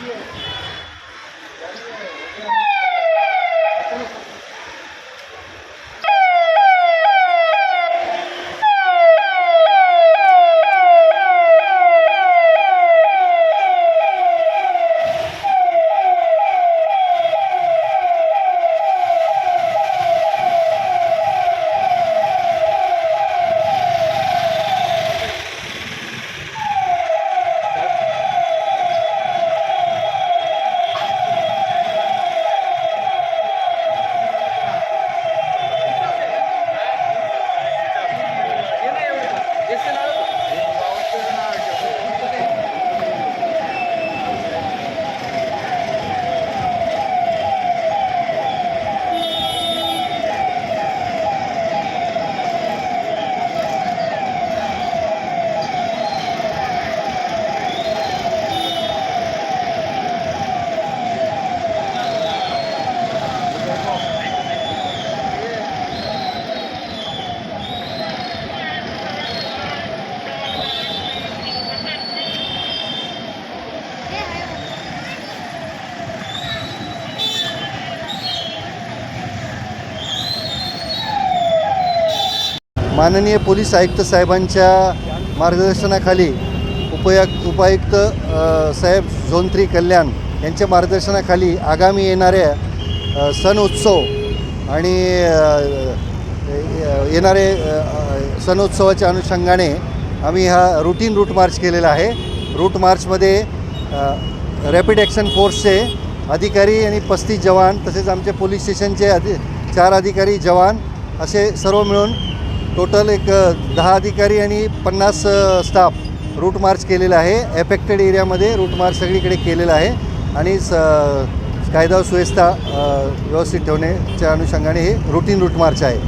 Yeah. माननीय police आयुक्त साहेबांच्या मार्गदर्शनाखाली उपयुक्त उपायुक्त साहेब झोन थ्री कल्याण यांच्या मार्गदर्शनाखाली आगामी येणाऱ्या सण उत्सव आणि येणारे सणोत्सवाच्या सण उत्सवाच्या अनुषंगाने आम्ही हा रुटीन रूट मार्च केलेला आहे. रूट मार्चमध्ये रॅपिड ॲक्शन फोर्सचे अधिकारी आणि पस्तीस जवान तसेच आमच्या पोलीस स्टेशनचे अधि चार अधिकारी जवान असे सर्व मिळून टोटल एक दहा अधिकारी आणि पन्नास स्टाफ रूट मार्च केलेला आहे. एफेक्टेड एरियामध्ये रूट मार्च सगळीकडे केलेला आहे. आणि स कायदा सुव्यवस्था व्यवस्थित ठेवण्याच्या अनुषंगाने हे रुटीन रूट मार्च आहे.